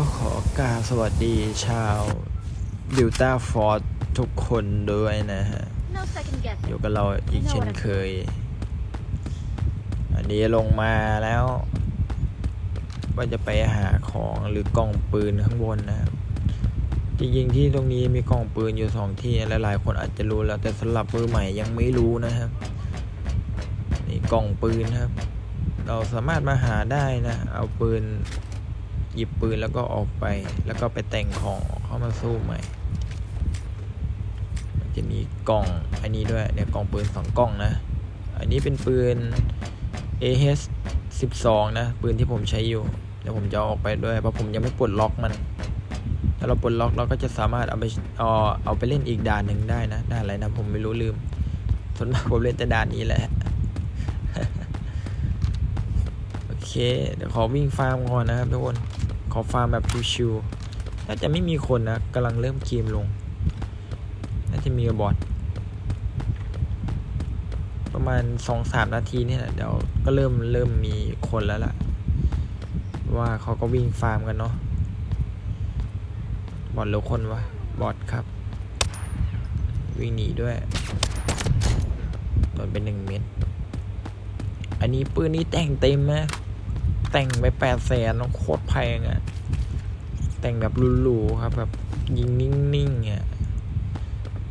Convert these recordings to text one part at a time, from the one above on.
ก็ขอกราบสวัสดีชาวดิวต้าฟอร์ดทุกคนด้วยนะฮะ No second อ guessing. ยู่กับเราอีกเช่นเคย อันนี้ลงมาแล้วว่าจะไปหาของหรือกล่องปืนข้างบนนะครับ จริงๆที่ตรงนี้มีกล่องปืนอยู่สองที่และหลายคนอาจจะรู้แล้วแต่สำหรับมือใหม่ยังไม่รู้นะครับนี่กล่องปืนครับ เราสามารถมาหาได้นะ เอาปืน หยิบปืนแล้วก็ออกไป แล้วก็ไปแต่งของเข้ามาสู้ใหม่ มันจะมีกล่องอันนี้ด้วยเนี่ยกล่องปืนสองกล่องนะ อันนี้เป็นปืน AH 12 นะ ปืนที่ผมใช้อยู่ เดี๋ยวผมจะเอาออกไปด้วย เพราะผมยังไม่ปลดล็อกมัน ถ้าเราปลดล็อกเราก็จะสามารถเอาไปเอาเอาไปเล่นอีกด่านหนึ่งได้นะด่านอะไรนะผมไม่รู้ลืมส่วนมากผมเล่นแต่ด่านนี้แหละโอเค เดี๋ยวขอวิ่งฟาร์มก่อนนะครับทุกคน อฟาร์มแบบชิวๆน่าจะไม่มีคนนะกำลังเริ่มเกมลง น่าจะมีบอทประมาณสองสามนาทีเนี่ยแหละเดี๋ยวก็เริ่มเริ่มมีคนแล้วล่ะ ว่าเขาก็วิ่งฟาร์มกันเนาะบอทหรือคนวะบอทครับ วิ่งหนีด้วยโดนเป็นหนึ่งเม็ดอันนี้ปืนนี้แต่งเต็มนะ แต่งไปแปดแสนโคตรแพงอะ่ะ แต่งแบบหรูๆครับ แบบยิงนิ่งๆอะ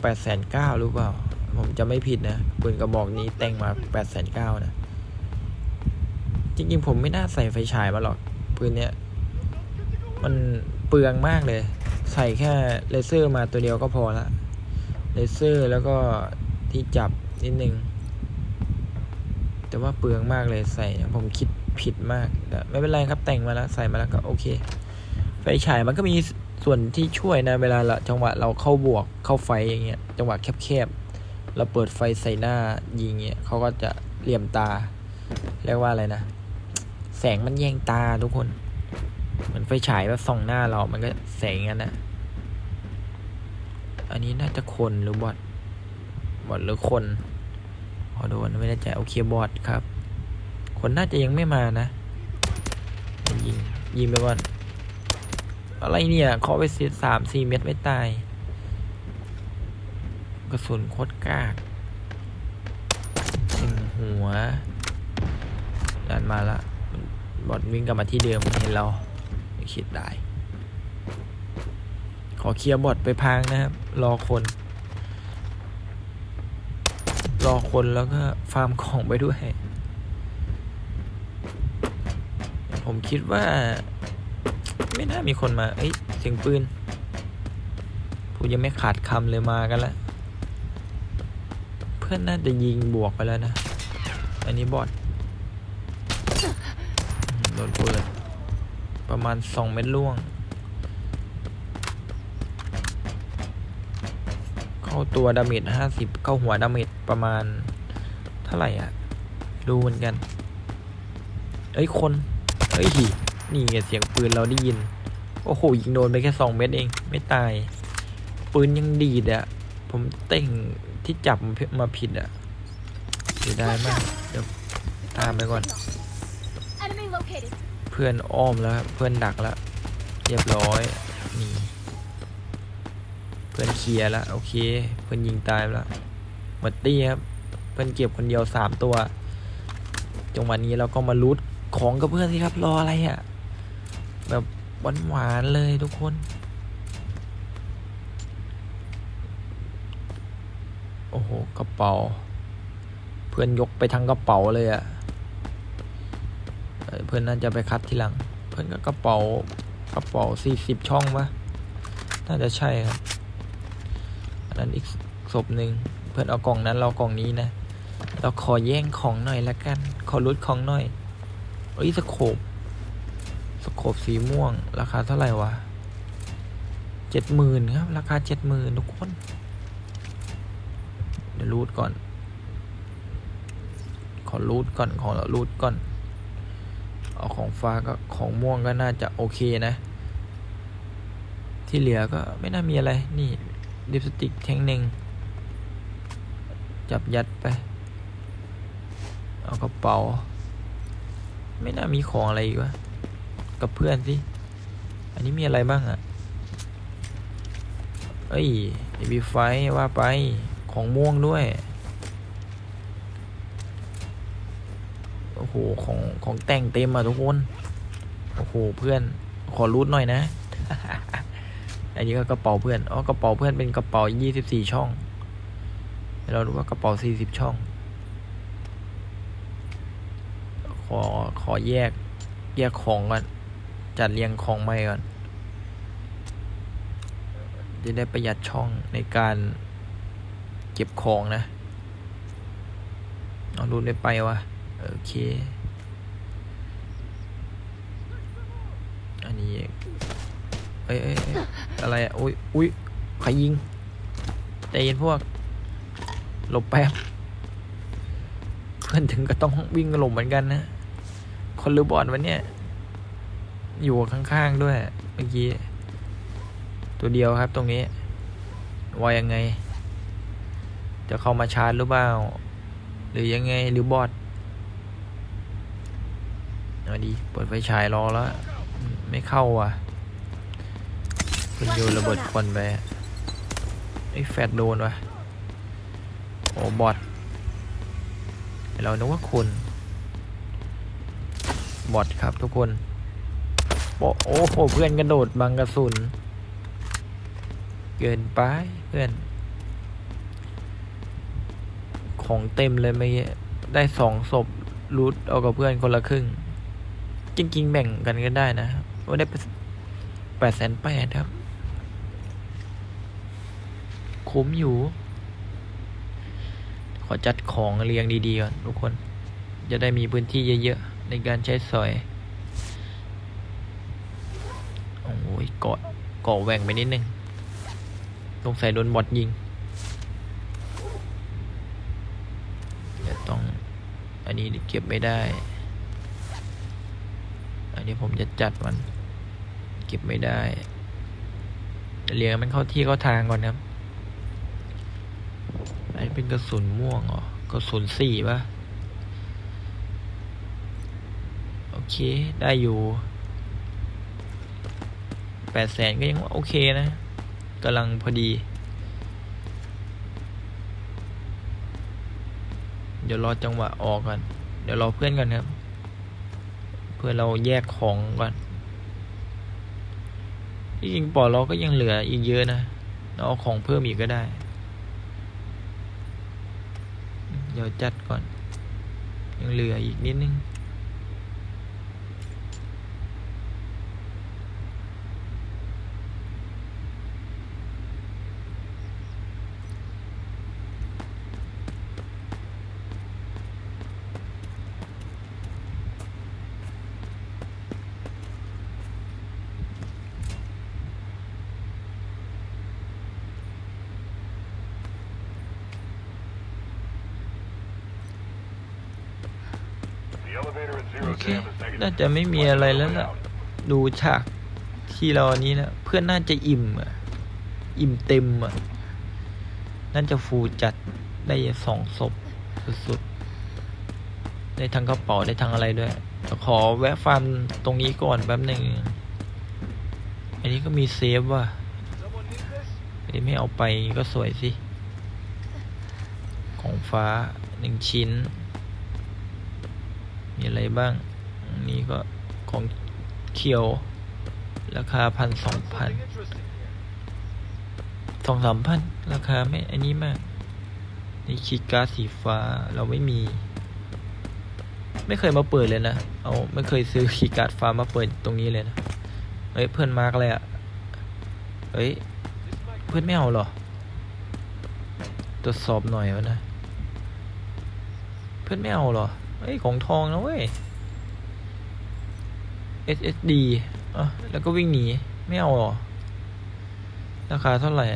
แปดแสนเก้าหรือเปล่า ผมจะไม่ผิดนะปืนกระบอกนี้แต่งมาแปดแสนเก้านะ จริงๆผมไม่น่าใส่ไฟฉายมาหรอก ปืนเนี้ย มันเปลืองมากเลย ใส่แค่เลเซอร์มาตัวเดียวก็พอละ เลเซอร์แล้วก็ที่จับนิดนึงแต่ว่าเปลืองมากเลยใส่ผมคิด ผิดมาก แต่ไม่เป็นไรครับแต่งมาแล้วใส่มาแล้วก็โอเค ไฟฉายมันก็มีส่วนที่ช่วยนะเวลาเราจังหวะเราเข้าบวกเข้าไฟอย่างเงี้ยจังหวะแคบๆเราเปิดไฟใส่หน้ายิงเงี้ยเขาก็จะเหลี่ยมตา เรียกว่าอะไรนะ แสงมันแยงตาทุกคนเหมือนไฟฉายแบบส่องหน้าเรามันก็แสงงั้นนะอันนี้น่าจะคนหรือบอทบอทหรือคนขอดูนไม่แน่ใจโอเคบอทครับ คนน่าจะยังไม่มานะ ยิง ยิงไปก่อนอะไรเนี่ยขอไปเสียสามสี่เม็ดไม่ตาย กระสุนโคตรกากหนึ่งหัวดันมาละ บอดวิ่งกลับมาที่เดิมเห็นเราไม่คิดได้ ขอเคลียร์บอดไปพังนะครับ รอคน รอคนแล้วก็ฟาร์มของไปด้วย ผมคิดว่า ไม่น่ามีคนมา เอ้ยเสียงปืนผมยังไม่ขาดคำเลยมากันแล้วเพื่อนน่าจะยิงบวกไปแล้วนะ อันนี้บอดโดนปืนประมาณสองเม็ดล่วง เข้าตัวดาเมจห้าสิบเข้าหัวดาเมจประมาณเท่าไหร่อะ ดูเหมือนกัน เอ้ยคน เอ้ย นี่ไงเสียงปืนเราได้ยิน โอ้โห ยิงโดนไปแค่สองเม็ดเอง ไม่ตาย ปืนยังดีดอะผมเต่งที่จับมาผิดอะเสียดายมาก เดี๋ยวตามไปก่อน Enemy located. เพื่อนอ้อมแล้วครับเพื่อนดักแล้ว เรียบร้อย นี่ เพื่อนเคลียร์แล้ว โอเค เพื่อนยิงตายไปแล้วหมดตี้ครับ เพื่อนเก็บคนเดียวสามตัวจังหวะนี้เราก็มารูท ของกับเพื่อนสิครับ รออะไรอะ่ะ แบบหวานๆเลยทุกคน โอ้โห กระเป๋า เพื่อนยกไปทั้งกระเป๋าเลยอะ่ะเพื่อนน่าจะไปคัดทีหลัง เพื่อนก็กระเป๋ากระเป๋าสี่สิบช่องปะน่าจะใช่ครับ อันนั้นอีกศพหนึ่งเพื่อนเอากล่องนั้นเรากล่องนี้นะ เราขอแย่งของหน่อยละกัน ขอรุดของหน่อย อ้ยสโคบสโคบสีม่วง ราคาเท่าไหร่วะเจ็ดหมื่นครับ ราคาเจ็ดหมื่นทุกคน เดี๋ยวรูดก่อน ขอรูดก่อน ขอรูดก่อน เอาของฟ้าก็ของม่วงก็น่าจะโอเคนะ ที่เหลือก็ไม่น่ามีอะไร นี่ลิปสติกแท่งหนึ่งจับยัดไป เอากระเป๋า ไม่น่ามีของอะไรอีกวะ กับเพื่อนสิ อันนี้มีอะไรบ้างอะเอ้ยมีไฟว่าไป ของม่วงด้วย โอ้โห ของของแต่งเต็มอะทุกคน โอ้โห เพื่อน ขอรูดหน่อยนะ อันนี้ก็กระเป๋าเพื่อน อ๋อ กระเป๋าเพื่อนเป็นกระเป๋ายี่สิบสี่ช่อง เราดูว่ากระเป๋าสี่สิบช่อง ข อขอแยกแยกของก่อน จัดเรียงของใหม่ก่อน จะได้ประหยัดช่องในการเก็บของนะ เอารูดได้ไปวะโอเค อันนี้ เอ้ยเอ้ยเอ้ยอะไรอะอุ้ยอุ้ยใครยิงใจเย็นพวก หลบแป๊บ เพื่อนถึงก็ต้องวิ่งหลบเหมือนกันนะ คนรือบอดวันเนี้ยอยู่ข้างๆด้วยเมื่อกี้ ตัวเดียวครับตรงนี้ว่ายังไง จะเข้ามาชาร์จหรือเปล่า หรือยังไงหรือบอดเอาดีเปิดไฟฉายรอแล้ว ไม่เข้าว่ะคุณโยนระเบิดควันไปไอ้แฟดโดนวะโอ้บอดเรานึกว่าคน บอดครับทุกคนโอ้โหเพื่อนกระโดดบังกระสุน เกินไปเพื่อน ของเต็มเลยเมื่อกี้ได้สองศพรูทเอากับเพื่อนคนละครึ่ง จริงๆ แบ่งกันก็ได้นะว่าได้แปดแสนแปดครับ คุ้มอยู่ ขอจัดของเรียงดีๆก่อนทุกคน จะได้มีพื้นที่เยอะๆ ในการใช้สอย โอ้ยเกาะเกาะแหว่งไปนิดนึงสงสัยโดนบอดยิงเดี๋ยวต้อง อันนี้เก็บไม่ได้ อันนี้ผมจะจัดมัน เก็บไม่ได้เรียงมันเข้าที่เข้าทางก่อนครับอันนี้เป็นกระสุนม่วงเหรอกระสุนสี่ปะโอ เค ได้อยู่แปดแสนก็ยังว่าโอเคนะกำลังพอดี เดี๋ยวรอจังหวะออกก่อน เดี๋ยวรอเพื่อนก่อนครับ เพื่อเราแยกของก่อนที่จริงปอเราก็ยังเหลืออีกเยอะนะเราเอาของเพิ่มอีกก็ได้ เดี๋ยวจัดก่อน ยังเหลืออีกนิดนึง โอเค น่าจะไม่มีอะไรแล้วล่ะ ดูฉากที่เราอันนี้นะเพื่อนน่าจะอิ่มอะ อิ่มเต็มอะ น่าจะฟูจัดได้สองศพสุดๆ ได้ทั้งกระเป๋าได้ทั้งอะไรด้วยแต่ขอแวะฟาร์มตรงนี้ก่อนแป๊บหนึ่ง อันนี้ก็มีเซฟว่ะอันนี้ไม่เอาไปก็สวยสิ ของฟ้าหนึ่งชิ้น มีอะไรบ้างนนี้ก็ของเขียว ราคาพันสองพันสองสามพันราคาไม่ อันนี้มาก นี่คีย์การ์ดสีฟ้าเราไม่มี ไม่เคยมาเปิดเลยนะ เอาไม่เคยซื้อคีการ์ดฟ้ามาเปิดตรงนี้เลยนะ เฮ้ย เพื่อนมาร์กเลยอะเฮ้ย เพื่อนไม่เอาหรอ ตรวจสอบหน่อยวะนะ เพื่อนไม่เอาหรอ เฮ้ย ของทองนะเว้ย SSD อะแล้วก็วิ่งหนี ไม่เอาหรอ ราคาเท่าไหร่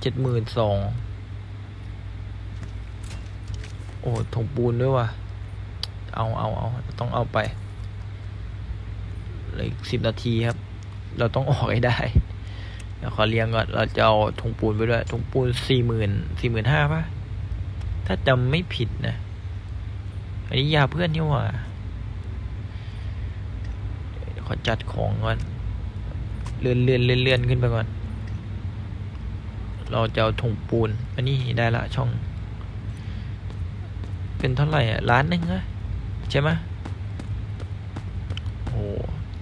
เจ็ดหมื่นสอง โอ้ถงปูนด้วยว่ะ เอาเอาเอาต้องเอาไปเหลืออีกสิบนาทีครับ เราต้องออกให้ได้เดี๋ยวขอเรียงก่อน เราจะเอาถุงปูนไปด้วยถุงปูนสี่หมื่นสี่หมื่นห้าป่ะ ถ้าจำไม่ผิดนะ อันนี้ยาเพื่อนนี่หว่าขอจัดของก่อน เลื่อนเลื่อนเลื่อนเลื่อนขึ้นไปก่อน เราจะเอาถุงปูน อันนี้ได้ละช่อง เป็นเท่าไหร่อะล้านหนึ่งอะใช่ไหมโอ้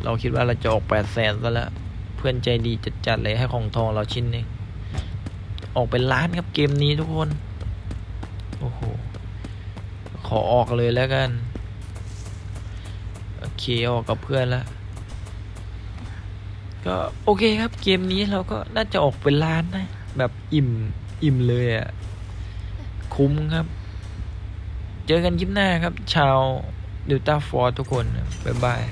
เราคิดว่าเราจะออกแปดแสนซะแล้ว เพื่อนใจดีจัดๆเลยให้ของทองเราชิ้นนึงออกเป็นล้านครับเกมนี้ทุกคน ขอออกเลยแล้วกัน โอเค ออกกับเพื่อนแล้วก็โอเคครับเกมนี้เราก็น่าจะออกเป็นล้านนะ แบบอิ่มอิ่มเลยอะ่ะ คุ้มครับ เจอกันคลิปหน้าครับ ชาวเดลต้าฟอร์ทุกคน บ๊ายบาย